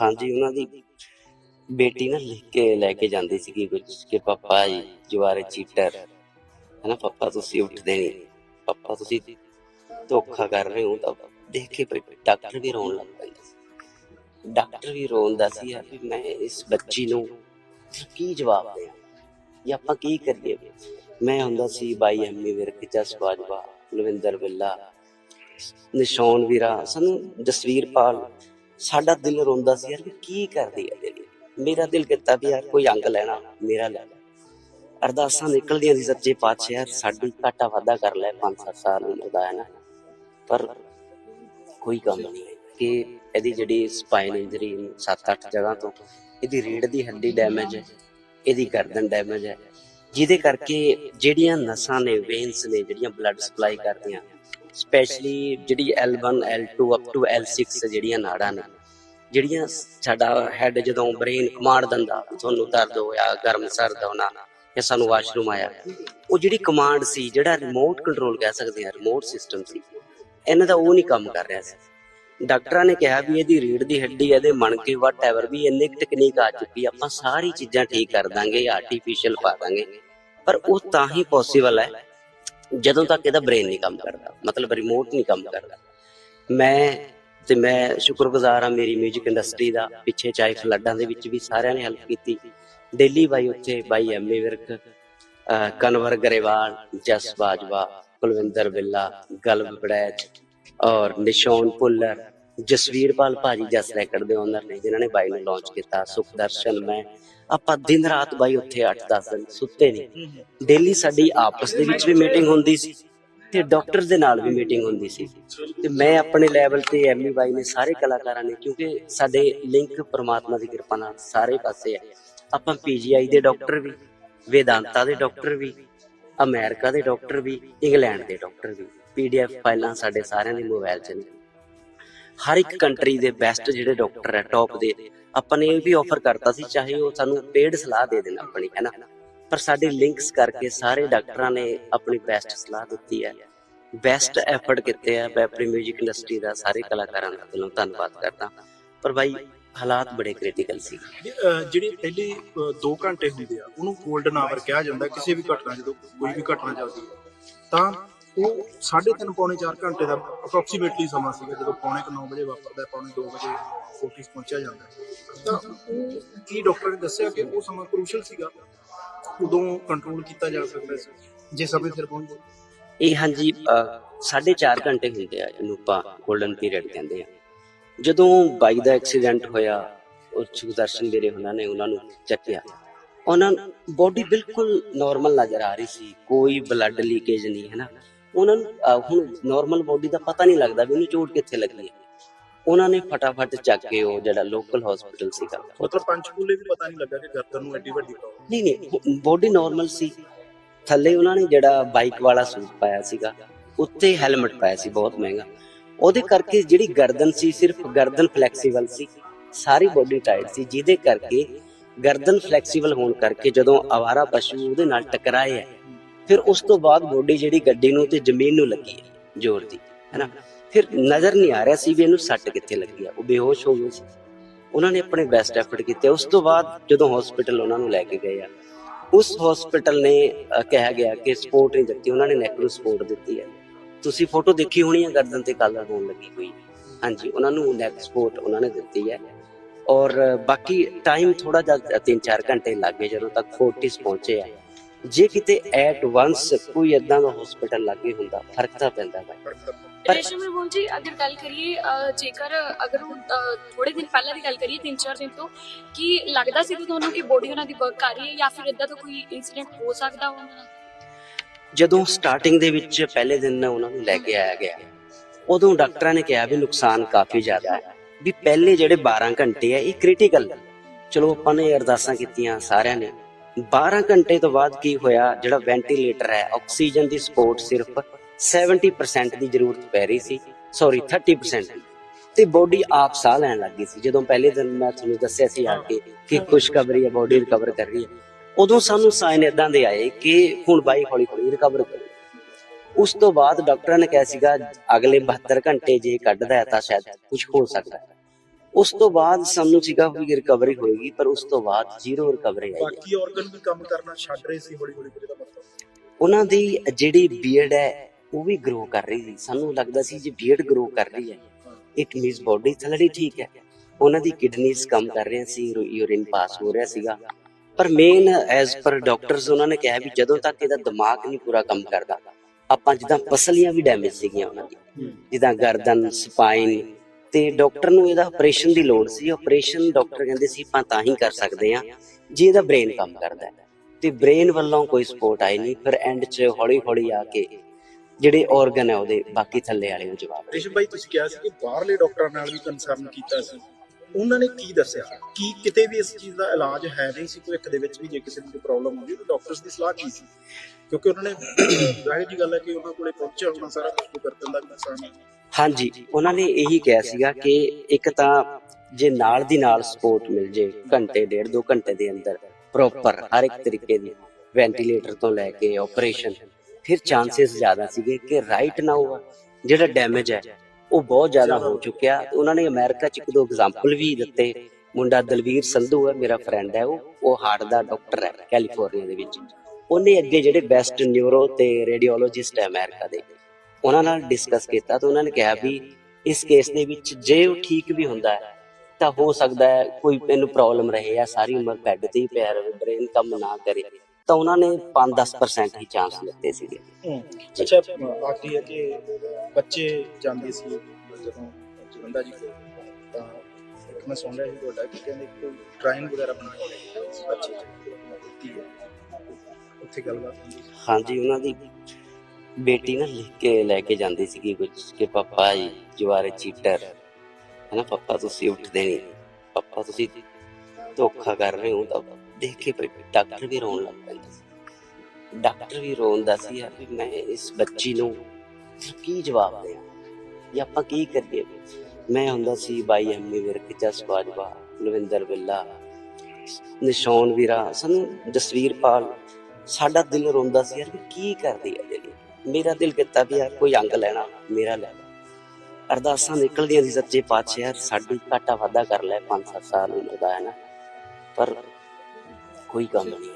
ਹਾਂਜੀ, ਉਹਨਾਂ ਦੀ ਬੇਟੀ ਨਾ ਲਿਖ ਕੇ ਲੈ ਕੇ ਜਾਂਦੀ ਸੀਗੀ ਕਿ ਕੁਝ ਕਿ ਪਾਪਾ ਜੀ ਜਵਾਰੇ ਚੀਟਰ। ਹੈ ਪਾਪਾ ਤੁਸੀਂ ਉੱਠਦੇ ਨਹੀਂ ਪਾਪਾ ਤੁਸੀਂ ਧੋਖਾ ਕਰ ਰਹੇ ਹੋ ਤਾਂ ਦੇਖ ਕੇ ਡਾਕਟਰ ਵੀ ਰੋਣ ਲੱਗ ਪੈਂਦਾ ਡਾਕਟਰ ਵੀ ਰੋਂਦਾ ਸੀ ਯਾਰ ਮੈਂ ਇਸ ਬੱਚੀ ਨੂੰ ਕੀ ਜਵਾਬ ਦਿਆਂ ਜਾਂ ਆਪਾਂ ਕੀ ਕਰੀਏ? ਮੈਂ ਹੁੰਦਾ ਸੀ ਬਾਈ ਐਮੀ ਵਿਰਕ ਜਸ ਬਾਜਵਾ ਲਵਿੰਦਰ ਬਿੱਲਾ, ਨਿਸ਼ਾਨ ਵੀਰਾ, ਸਾਨੂੰ ਜਸਵੀਰ ਪਾਲ ਸਾਡਾ ਦਿਲ ਰੋਂਦਾ ਸੀ ਯਾਰ ਕੀ ਕਰਦੀ ਹੈ ਜਿਹੜੀ ਮੇਰਾ ਦਿਲ ਕੀਤਾ ਵੀ ਯਾਰ ਕੋਈ ਅੰਗ ਲੈਣਾ, ਮੇਰਾ ਲੈ ਅਰਦਾਸਾਂ ਨਿਕਲਦੀਆਂ ਸੀ ਸੱਚੇ ਪਾਤਸ਼ਾਹ, ਯਾਰ ਸਾਡੀ ਘਾਟਾ ਵਾਧਾ ਕਰ ਲੈ 5-7 ਸਾਲ ਉਮਰ ਹੈ ਨਾ। ਪਰ ਕੋਈ ਕੰਮ ਨਹੀਂ ਕਿ ਇਹਦੀ ਜਿਹੜੀ ਸਪਾਈਨ ਇੰਜਰੀ 7-8 ਜਗ੍ਹਾ ਤੋਂ, ਇਹਦੀ ਰੀੜ ਦੀ ਹੱਡੀ ਡੈਮੇਜ ਹੈ, ਇਹਦੀ ਗਰਦਨ ਡੈਮੇਜ ਹੈ। ਜਿਹਦੇ ਕਰਕੇ ਜਿਹੜੀਆਂ ਨਸਾਂ ਨੇ ਵੇਨਸ ਨੇ, ਜਿਹੜੀਆਂ ਬਲੱਡ ਸਪਲਾਈ ਕਰਦੀਆਂ ਸਪੈਸ਼ਲੀ ਜਿਹੜੀ L1 L2 up to L6 ਜਿਹੜੀਆਂ ਨਾੜਾਂ ਨੇ, ਜਿਹੜੀਆਂ ਸਾਡਾ ਹੈਡ ਜਦੋਂ ਬ੍ਰੇਨ ਕਮਾਂਡ ਦਿੰਦਾ, ਤੁਹਾਨੂੰ ਦਰਦ ਹੋਇਆ, ਗਰਮ ਸਰਦ ਹੋਣਾ ਜਾਂ ਸਾਨੂੰ ਵਾਸ਼ਰੂਮ ਆਇਆ, ਉਹ ਜਿਹੜੀ ਕਮਾਂਡ ਸੀ, ਜਿਹੜਾ ਰਿਮੋਟ ਕੰਟਰੋਲ ਕਹਿ ਸਕਦੇ ਆ ਰਿਮੋਟ ਸਿਸਟਮ ਸੀ, ਇਹਨਾਂ ਦਾ ਉਹ ਨਹੀਂ ਕੰਮ ਕਰ ਰਿਹਾ ਸੀ। ਡਾਕਟਰਾਂ ਨੇ ਕਿਹਾ ਵੀ ਇਹਦੀ ਰੀੜ ਦੀ ਹੱਡੀ, ਇਹਦੇ ਮਣਕੇ ਵਟਐਵਰ ਵੀ, ਇੰਨੇ ਟੈਕਨੀਕ ਆ ਚੁੱਕੀ, ਆਪਾਂ ਸਾਰੀ ਚੀਜ਼ਾਂ ਠੀਕ ਕਰ ਦਾਂਗੇ ਆਰਟੀਫੀਸ਼ੀਅਲ ਪਾ ਦਾਂਗੇ, ਪਰ ਉਹ ਤਾਂ ਹੀ ਪੋਸੀਬਲ ਹੈ ਜਦੋਂ ਤੱਕ ਇਹਦਾ ਬ੍ਰੇਨ ਨਹੀਂ ਕੰਮ ਕਰਦਾ, ਮਤਲਬ ਰਿਮੋਟ ਨਹੀਂ ਕੰਮ ਕਰਦਾ। ਮੈਂ ਤੇ ਮੈਂ ਸ਼ੁਕਰਗੁਜ਼ਾਰ ਹਾਂ ਮੇਰੀ 뮤직 ਇੰਡਸਟਰੀ ਦਾ, ਪਿੱਛੇ ਚਾਹੇ ਫਲੱਡਾਂ ਦੇ ਵਿੱਚ ਵੀ ਸਾਰਿਆਂ ਨੇ ਹੈਲਪ ਕੀਤੀ। ਦਿੱਲੀ ਬਾਈ ਉੱਥੇ ਬਾਈ ਐਮਏ ਵਿਰਕ ਕਨਵਰ ਗਰੇਵਾਲ, ਜਸ ਬਾਜਵਾ, ਕੁਲਵਿੰਦਰ ਬਿੱਲਾ, ਗਲਬ ਬੜੈਚ ਔਰ ਨਿਸ਼ਾਨ ਭੁੱਲਰ ਜਸਵੀਰਪਾਲ ਭਾਜੀ ਜਸ ਰੈਕਡ ਦੇ ਓਨਰ ਨੇ, ਜਿਨ੍ਹਾਂ ਨੇ ਬਾਈ ਨੂੰ ਲਾਂਚ ਕੀਤਾ। ਸੁਖਦਰਸ਼ਨ ਮੈਂ ਆਪਾਂ ਦਿਨ ਰਾਤ ਬਾਈ ਉੱਥੇ 8-10 ਦਿਨ ਸੁੱਤੇ ਨਹੀਂ ਡੇਲੀ ਸਾਡੀ ਆਪਸ ਦੇ ਵਿੱਚ ਵੀ ਮੀਟਿੰਗ ਹੁੰਦੀ ਸੀ ਤੇ ਡਾਕਟਰ ਦੇ ਨਾਲ ਵੀ ਮੀਟਿੰਗ ਹੁੰਦੀ ਸੀ। ਤੇ ਮੈਂ ਆਪਣੇ ਲੈਵਲ ਤੇ ਐਮੀ ਬਾਈ ਨੇ ਸਾਰੇ ਕਲਾਕਾਰਾਂ ਨੇ ਕਿਉਂਕਿ ਸਾਡੇ ਲਿੰਕ ਪ੍ਰਮਾਤਮਾ ਦੀ ਕਿਰਪਾ ਨਾਲ ਸਾਰੇ ਪਾਸੇ ਹੈ ਆਪਾਂ ਪੀਜੀਆਈ ਦੇ ਡਾਕਟਰ ਵੀ ਵੇਦਾਂਤਾ ਦੇ ਡਾਕਟਰ ਵੀ ਅਮਰੀਕਾ ਦੇ ਡਾਕਟਰ ਵੀ ਇੰਗਲੈਂਡ ਦੇ ਡਾਕਟਰ ਵੀ ਪੀਡੀਐਫ ਫਾਈਲਾਂ ਸਾਡੇ ਸਾਰਿਆਂ ਦੇ ਮੋਬਾਈਲ 'ਚ ਨੇ। ਹਰ ਇੱਕ ਕੰਟਰੀ ਦੇ ਬੈਸਟ ਜਿਹੜੇ ਡਾਕਟਰ ਹੈ ਟੌਪ ਦੇ। ਆਪਾਂ ਵੀ ਆਫਰ ਕਰਤਾ ਸੀ, ਚਾਹੇ ਉਹ ਸਾਨੂੰ ਪੇਡ ਸਲਾਹ ਦੇ ਦੇਣ ਆਪਣੀ, ਹੈ ਨਾ? ਪਰ ਸਾਡੇ ਲਿੰਕਸ ਕਰਕੇ ਸਾਰੇ ਡਾਕਟਰਾਂ ਨੇ ਆਪਣੀ ਬੈਸਟ ਸਲਾਹ ਦਿੱਤੀ ਹੈ। ਬੈਸਟ ਐਫਰਟ ਕੀਤੇ ਆ ਬੈਪਰੀ 뮤직 ਇੰਡਸਟਰੀ ਦਾ, ਸਾਰੇ ਕਲਾਕਾਰਾਂ ਦਾ। ਦਿਲੋਂ ਧੰਨਵਾਦ ਕਰਦਾ। ਪਰ ਭਾਈ ਹਾਲਾਤ ਬੜੇ ਕ੍ਰਿਟੀਕਲ ਸੀ। ਜਿਹੜੀ ਪਹਿਲੀ 2 ਘੰਟੇ ਹੁੰਦੇ ਆ, ਉਹਨੂੰ 골ਡਨ ਆਵਰ ਕਿਹਾ ਜਾਂਦਾ, ਕਿਸੇ ਵੀ ਘਟਨਾ ਜਦੋਂ ਕੋਈ ਵੀ ਘਟਨਾ ਚੱਲਦੀ ਤਾਂ ਉਹ 3.5 ਪੌਣੇ 4 ਘੰਟੇ ਦਾ ਅਪਰੋਕਸੀਮੇਟਲੀ ਸਮਾਂ ਸੀਗਾ, ਜਦੋਂ ਪੌਣੇ 9 ਵਜੇ ਵਾਪਰਦਾ, ਪੌਣੇ 2 ਵਜੇ ਫੋਰਟਿਸ ਪਹੁੰਚਿਆ ਜਾਂਦਾ ਤਾਂ ਉਹ ਕੀ ਡਾਕਟਰ ਨੇ ਦੱਸਿਆ ਕਿ ਉਹ ਸਮਾਂ ਕ੍ਰੂਸ਼ਲ ਸੀਗਾ, ਉਦੋਂ ਕੰਟਰੋਲ ਕੀਤਾ ਜਾ ਸਕਦਾ ਸੀ, ਜੇ ਸਮੇਂ ਸਿਰ ਪਹੁੰਚ ਜਾਏ ਇਹ ਹਾਂਜੀ 4.5 ਘੰਟੇ ਹੁੰਦੇ ਆ ਇਹਨੂੰ ਆਪਾਂ 골ਡਨ ਪੀਰੀਅਡ ਕਹਿੰਦੇ ਆ। ਜਦੋਂ ਬਾਈਕ ਦਾ ਐਕਸੀਡੈਂਟ ਹੋਇਆ, ਉਹ ਸੁਖਦਰਸ਼ਨ ਵੀਰੇ ਉਹਨਾਂ ਨੇ ਉਹਨਾਂ ਨੂੰ ਚੱਕਿਆ। ਉਹਨਾਂ ਬੋਡੀ ਬਿਲਕੁਲ ਨਾਰਮਲ ਨਜ਼ਰ ਆ ਰਹੀ ਸੀ, ਕੋਈ ਬਲੱਡ ਲੀਕੇਜ ਨਹੀਂ, ਹੈ ਨਾ? ਉਹਨਾਂ ਨੂੰ ਅਹ, ਹੁਣ ਨਾਰਮਲ ਬੋਡੀ ਦਾ ਪਤਾ ਨਹੀਂ ਲੱਗਦਾ ਵੀ ਉਹਨੂੰ ਚੋਟ ਕਿੱਥੇ ਲੱਗੀ ਹੈ। ਉਹਨਾਂ ਨੇ ਫਟਾਫਟ ਚੱਕ ਕੇ ਉਹ ਜਿਹੜਾ ਲੋਕਲ ਹਸਪੀਟਲ ਸੀਗਾ। ਮਤਲਬ ਪੰਚਕੂਲੇ ਵੀ ਪਤਾ ਨਹੀਂ ਲੱਗਾ ਕਿ ਗਰਦਨ ਨੂੰ ਐਡੀ ਵੱਡੀ ਪ੍ਰੋਬਲਮ ਨਹੀਂ ਨਹੀਂ ਬੋਡੀ ਨਾਰਮਲ ਸੀ। ਥੱਲੇ ਉਹਨਾਂ ਨੇ ਜਿਹੜਾ ਬਾਈਕ ਵਾਲਾ ਸੂਟ ਪਾਇਆ ਸੀਗਾ ਉੱਤੇ ਹੈਲਮਟ ਪਾਇਆ ਸੀ ਬਹੁਤ ਮਹਿੰਗਾ। ਉਹਦੇ ਕਰਕੇ ਜਿਹੜੀ ਗਰਦਨ ਸੀ ਸਿਰਫ ਗਰਦਨ ਫਲੈਕਸੀਬਲ ਸੀ। ਸਾਰੀ ਬੋਡੀ ਟਾਈਟ ਸੀ ਜਿਹਦੇ ਕਰਕੇ ਗਰਦਨ ਫਲੈਕਸੀਬਲ ਹੋਣ ਕਰਕੇ ਜਦੋਂ ਆਵਾਰਾ ਪਸ਼ੂ ਉਹਦੇ ਨਾਲ ਟਕਰਾਏ ਹੈ ਫਿਰ ਉਸ ਤੋਂ ਬਾਅਦ ਬੋਡੀ ਜਿਹੜੀ ਗੱਡੀ ਨੂੰ ਤੇ ਜ਼ਮੀਨ ਨੂੰ ਲੱਗੀ ਹੈ ਜ਼ੋਰ ਦੀ, ਹੈਨਾ? ਫਿਰ ਨਜ਼ਰ ਨਹੀਂ ਆ ਰਿਹਾ ਸੀ ਵੀ ਇਹਨੂੰ ਸੱਟ ਕਿੱਥੇ ਲੱਗੀ ਆ, ਉਹ ਬੇਹੋਸ਼ ਹੋ ਗਏ ਸੀ। ਉਹਨਾਂ ਨੇ ਆਪਣੇ ਬੈਸਟ ਐਫਰਟ ਕੀਤੇ। ਉਸ ਤੋਂ ਬਾਅਦ ਜਦੋਂ ਹਸਪੀਟਲ ਉਹਨਾਂ ਨੂੰ ਲੈ ਕੇ ਗਏ ਆ, ਉਸ ਹਸਪੀਟਲ ਨੇ ਕਿਹਾ ਗਿਆ ਕਿ ਸਪੋਰਟ ਨਹੀਂ ਦਿੱਤੀ। ਉਹਨਾਂ ਨੇ ਨੈਕ ਨੂੰ ਸਪੋਰਟ ਦਿੱਤੀ ਹੈ ਤੁਸੀਂ ਫੋਟੋ ਦੇਖੀ ਹੋਣੀ ਹੈ ਗਰਦਨ ਤੇ ਕਾਲਾ ਹੋਣ ਲੱਗੀ ਹੋਈ ਹਾਂਜੀ, ਉਹਨਾਂ ਨੂੰ ਨੈਕ ਸਪੋਰਟ ਉਹਨਾਂ ਨੇ ਦਿੱਤੀ ਹੈ ਔਰ ਬਾਕੀ ਟਾਈਮ ਥੋੜਾ ਜਿਹਾ 3-4 ਘੰਟੇ ਲੱਗੇ ਜਦੋਂ ਤੱਕ ਫੋਰਟਿਸ ਪਹੁੰਚੇ ਆ। ਜੇ ਕਿਤੇ ਐਟ ਵਾਂਸ ਕੋਈ ਇਦਾਂ ਦਾ ਹਸਪੀਟਲ ਲੱਗੇ ਹੁੰਦਾ ਫ਼ਰਕ ਤਾਂ ਪੈਂਦਾ ਪਰ- ਰੇਸ਼ਮ ਮੋਹਨ ਜੀ ਅਗਰ ਗੱਲ ਕਰੀਏ ਜੇਕਰ ਅਗਰ ਹੁਣ ਥੋੜੇ ਦਿਨ ਪਹਿਲਾਂ ਦੀ ਗੱਲ ਕਰੀਏ 3-4 ਦਿਨ ਤੋਂ ਕੀ ਲੱਗਦਾ ਸੀ ਕਿ ਤੁਹਾਨੂੰ ਕਿ ਬੋਡੀ ਉਹਨਾਂ ਦੀ ਵਰਕ ਕਰ ਰਹੀ ਹੈ ਜਾਂ ਫਿਰ ਇਦਾਂ ਦਾ ਕੋਈ ਇਨਸੀਡੈਂਟ ਹੋ ਸਕਦਾ ਉਹਨਾਂ ਨਾਲ ਜਦੋਂ ਸਟਾਰਟਿੰਗ ਦੇ ਵਿੱਚ ਪਹਿਲੇ ਦਿਨ ਉਹਨਾਂ ਨੂੰ ਲੈ ਕੇ ਆਇਆ ਗਿਆ ਉਦੋਂ ਡਾਕਟਰਾਂ ਨੇ ਕਿਹਾ ਵੀ ਨੁਕਸਾਨ ਕਾਫੀ ਜ਼ਿਆਦਾ ਹੈ। ਵੀ ਪਹਿਲੇ ਜਿਹੜੇ 12 ਘੰਟੇ ਆ ਇਹ ਕ੍ਰਿਟੀਕਲ ਚਲੋ ਆਪਾਂ ਨੇ ਅਰਦਾਸਾਂ ਕੀਤੀਆਂ ਸਾਰਿਆਂ ਨੇ 12 ਘੰਟੇ ਤੋਂ ਬਾਅਦ ਕੀ ਹੋਇਆ? ਜਿਹੜਾ ਵੈਂਟੀਲੇਟਰ ਹੈ ਆਕਸੀਜਨ ਦੀ ਸਪੋਰਟ ਸਿਰਫ 70% ਦੀ ਜ਼ਰੂਰਤ ਪੈ ਰਹੀ ਸੀ। ਸੌਰੀ 30% ਦੀ ਤੇ ਬੋਡੀ ਆਪ ਸਾਹ ਲੈਣ ਲੱਗੀ ਸੀ। ਜਦੋਂ ਪਹਿਲੇ ਦਿਨ ਮੈਂ ਤੁਹਾਨੂੰ ਦੱਸਿਆ ਸੀ ਆ ਕੇ ਕਿ ਖੁਸ਼ਖਬਰੀ ਹੈ ਬੋਡੀ ਰਿਕਵਰ ਕਰ ਰਹੀ ਹੈ। ਉਦੋਂ ਸਾਨੂੰ ਸਾਈਨ ਇਦਾਂ ਦੇ ਆਏ ਕਿ ਹੁਣ ਬਾਈ ਹੌਲੀ ਹੌਲੀ ਰਿਕਵਰ ਕਰੂ। ਉਸ ਤੋਂ ਬਾਅਦ ਡਾਕਟਰਾਂ ਨੇ ਕਿਹਾ ਸੀਗਾ, ਅਗਲੇ 72 ਘੰਟੇ ਜੇ ਕੱਢਦਾ ਹੈ ਤਾਂ ਸ਼ਾਇਦ ਕੁਝ ਹੋ ਸਕਦਾ ਹੈ। ਉਸ ਤੋਂ ਬਾਅਦ ਸਾਨੂੰ ਸੀਗਾ ਵੀ ਰਿਕਵਰੀ ਹੋਏਗੀ ਪਰ ਉਸ ਤੋਂ ਬਾਅਦ ਜ਼ੀਰੋ ਰਿਕਵਰੀ ਆਈ। ਬਾਕੀ ਆਰਗਨ ਵੀ ਕੰਮ ਕਰਨਾ ਛੱਡ ਰਹੇ ਸੀ ਹੌਲੀ ਹੌਲੀ ਇਹਦਾ ਮਤਲਬ। ਉਹਨਾਂ ਦੀ ਜਿਹੜੀ ਬੀਅਰਡ ਹੈ ਉਹ ਵੀ ਗਰੋ ਕਰ ਰਹੀ ਸੀ। ਸਾਨੂੰ ਲੱਗਦਾ ਸੀ ਜੇ ਬੀਅਰਡ ਗਰੋ ਕਰ ਰਹੀ ਹੈ। ਇਟ ਮੀਨਸ ਬੋਡੀ ਥਲੜੀ ਠੀਕ ਹੈ। ਉਹਨਾਂ ਦੀ ਕਿਡਨੀਜ਼ ਕੰਮ ਕਰ ਰਹੀਆਂ ਸੀ ਯੂਰਿਨ ਪਾਸ ਹੋ ਰਿਹਾ ਸੀਗਾ। ਪਰ ਮੇਨ ਐਜ਼ ਪਰ ਡਾਕਟਰਸ ਉਹਨਾਂ ਨੇ ਕਿਹਾ ਵੀ ਜਦੋਂ ਤੱਕ ਇਹਦਾ ਦਿਮਾਗ ਨਹੀਂ ਪੂਰਾ ਕੰਮ ਕਰਦਾ ਆਪਾਂ ਜਿੱਦਾਂ ਪਸਲੀਆਂ ਵੀ ਡੈਮੇਜ ਸੀਗੀਆਂ ਉਹਨਾਂ ਦੀ। ਜਿੱਦਾਂ ਗਰਦਨ ਸਪਾਈਨ ਤੇ ਡਾਕਟਰ ਨੂੰ ਇਹਦਾ ਆਪਰੇਸ਼ਨ ਦੀ ਲੋੜ ਸੀ। ਆਪਰੇਸ਼ਨ ਡਾਕਟਰ ਕਹਿੰਦੇ ਸੀ, ਆਪਾਂ ਤਾਂ ਹੀ ਕਰ ਸਕਦੇ ਆ ਜੇ ਇਹਦਾ ਬ੍ਰੇਨ ਕੰਮ ਕਰਦਾ ਹੈ। ਤੇ ਬ੍ਰੇਨ ਵੱਲੋਂ ਕੋਈ ਸਪੋਰਟ ਆਈ ਨਹੀਂ। ਫਿਰ ਐਂਡ 'ਚ ਹੌਲੀ ਹੌਲੀ ਆ ਕੇ ਜਿਹੜੇ ਆਰਗਨ ਹੈ ਉਹਦੇ ਬਾਕੀ ਥੱਲੇ ਵਾਲੇ ਨੂੰ ਜਵਾਬ ਦੇ ਰੇਸ਼ਮ ਭਾਈ ਤੁਸੀਂ ਕਿਹਾ ਸੀ ਕਿ ਬਾਹਰਲੇ ਡਾਕਟਰਾਂ ਨਾਲ ਵੀ ਕੰਸਰਨ ਕੀਤਾ ਸੀ। ਉਹਨਾਂ ਨੇ ਕੀ ਦੱਸਿਆ? ਕੀ ਕਿਤੇ ਵੀ ਇਸ ਚੀਜ਼ ਦਾ ਇਲਾਜ ਹੈ ਨਹੀਂ ਸੀ ਭਵਿੱਖ ਦੇ ਵਿੱਚ ਵੀ ਜੇ ਕਿਸੇ ਨੂੰ ਕੋਈ ਪ੍ਰੋਬਲਮ ਹੁੰਦੀ ਤਾਂ ਡਾਕਟਰਸ ਦੀ ਸਲਾਹ ਕੀ ਸੀ? ਕਿਉਂਕਿ ਉਹਨਾਂ ਨੇ ਜ਼ਾਹਿਰ ਜੀ ਗੱਲ ਹੈ ਕਿ ਉਹਨਾਂ ਕੋਲੇ ਪਹੁੰਚਿਆ ਹੋਣਾ ਸਾਰਾ ਕੁਝ ਕਰਨ ਦਾ ਵੀ ਨੁਕਸਾਨ ਹੈ। ਹਾਂਜੀ, ਉਹਨਾਂ ਨੇ ਇਹੀ ਕਿਹਾ ਸੀਗਾ ਕਿ ਇੱਕ ਤਾਂ ਜੇ ਨਾਲ ਦੀ ਨਾਲ ਸਪੋਰਟ ਮਿਲ ਜੇ ਘੰਟੇ, ਡੇਢ, ਦੋ ਘੰਟੇ ਦੇ ਅੰਦਰ ਪ੍ਰੋਪਰ ਹਰ ਇੱਕ ਤਰੀਕੇ ਦੀ ਵੈਂਟੀਲੇਟਰ ਤੋਂ ਲੈ ਕੇ ਆਪਰੇਸ਼ਨ ਫਿਰ ਚਾਂਸਸ ਜ਼ਿਆਦਾ ਸੀਗੇ ਕਿ ਰਾਈਟ ਨਾ ਨਾਓ ਜਿਹੜਾ ਡੈਮੇਜ ਹੈ, ਉਹ ਬਹੁਤ ਜ਼ਿਆਦਾ ਹੋ ਚੁੱਕਿਆ। ਉਹਨਾਂ ਨੇ ਅਮਰੀਕਾ ਚ ਇੱਕ ਦੋ ਐਗਜ਼ਾਮਪਲ ਵੀ ਦਿੱਤੇ। ਮੁੰਡਾ ਦਲਵੀਰ ਸੰਧੂ ਹੈ, ਮੇਰਾ ਫਰੈਂਡ ਹੈ, ਉਹ ਉਹ ਹਾਰਟ ਦਾ ਡਾਕਟਰ ਹੈ ਕੈਲੀਫੋਰਨੀਆ ਦੇ ਵਿੱਚ। ਉਹਨੇ ਅੱਗੇ ਜਿਹੜੇ ਬੈਸਟ ਨਿਊਰੋ ਤੇ ਰੇਡੀਓਲੋਜਿਸਟ ਹੈ ਅਮਰੀਕਾ ਦੇ। ਉਹਨਾਂ ਨਾਲ ਡਿਸਕਸ ਕੀਤਾ ਤਾਂ ਉਹਨਾਂ ਨੇ ਕਿਹਾ ਵੀ ਇਸ ਕੇਸ ਦੇ ਵਿੱਚ ਜੇ ਉਹ ਠੀਕ ਵੀ ਹੁੰਦਾ ਹੈ ਤਾਂ ਹੋ ਸਕਦਾ ਹੈ ਕੋਈ ਇਹਨੂੰ ਪ੍ਰੋਬਲਮ ਰਹੇ ਜਾਂ ਸਾਰੀ ਉਮਰ ਬੈੱਡ ਤੇ ਹੀ ਪਿਆ ਰਹੇ ਬ੍ਰੇਨ ਕੰਮ ਨਾ ਕਰੇ। ਤਾਂ ਉਹਨਾਂ ਨੇ 5-10% ਹੀ ਚਾਂਸ ਦਿੱਤੇ ਸੀਗੇ। ਅੱਛਾ ਆਖਰੀ ਹੈ ਕਿ ਬੱਚੇ ਜਾਂਦੇ ਸੀ ਜਦੋਂ ਜਵੰਦਾ ਜੀ ਕੋਲ। ਤਾਂ ਇੱਕ ਮੈਂ ਸੁਣ ਰਿਹਾ ਸੀ ਤੁਹਾਡਾ ਕਿ ਕਹਿੰਦੇ ਕੋਈ ਡਰਾਇੰਗ ਵਗੈਰਾ ਬਣਾਈ ਇਸ ਬੱਚੇ ਦਿੱਤੀ ਹੈ। ਉੱਥੇ ਗੱਲਬਾਤ ਹਾਂਜੀ ਉਹਨਾਂ ਦੀ ਬੇਟੀ ਨਾ ਲਿਖ ਕੇ ਲੈ ਕੇ ਜਾਂਦੀ ਸੀਗੀ ਕੁਝ ਕਿ ਪਾਪਾ ਜੀ, ਜਵਾਰੇ ਚੀਟਰ। ਹੈ ਨਾ ਪਾਪਾ, ਤੁਸੀਂ ਉੱਠਦੇ ਨਹੀਂ। ਪਾਪਾ, ਤੁਸੀਂ ਧੋਖਾ ਕਰ ਰਹੇ ਹੋ। ਤਾਂ ਦੇਖ ਕੇ ਫਿਰ ਡਾਕਟਰ ਵੀ ਰੋਣ ਲੱਗ ਪੈਂਦਾ ਸੀ। ਡਾਕਟਰ ਵੀ ਰੋਂਦਾ ਸੀ, ਯਾਰ, ਵੀ ਮੈਂ ਇਸ ਬੱਚੀ ਨੂੰ ਕੀ ਜਵਾਬ ਦੇਵਾਂ? ਜਾਂ ਆਪਾਂ ਕੀ ਕਰੀਏ? ਮੈਂ ਹੁੰਦਾ ਸੀ, ਬਾਈ ਐਮਏ ਵਿਰਕ, ਜਸ ਬਾਜਵਾ, ਲਵਿੰਦਰ ਬਿੱਲਾ, ਨਿਸ਼ਾਨ ਵੀਰਾ। ਸਾਨੂੰ ਜਸਵੀਰ ਪਾਲ, ਸਾਡਾ ਦਿਲ ਰੋਂਦਾ ਸੀ, ਯਾਰ, ਵੀ ਕੀ ਕਰਦੀ ਹੈ? ਮੇਰਾ ਦਿਲ ਕੀਤਾ ਵੀ ਯਾਰ ਕੋਈ ਅੰਗ ਲੈਣਾ, ਮੇਰਾ ਲੈ ਲੈ। ਅਰਦਾਸਾਂ ਨਿਕਲਦੀਆਂ ਸੀ ਸੱਚੇ ਪਾਤਸ਼ਾਹ, ਯਾਰ ਸਾਡੀ ਘਾਟਾ ਵਾਧਾ ਕਰ ਲੈ 5-7 ਸਾਲ ਉਮਰ ਦਾ ਹੈ ਨਾ। ਪਰ ਕੋਈ ਕੰਮ ਨਹੀਂ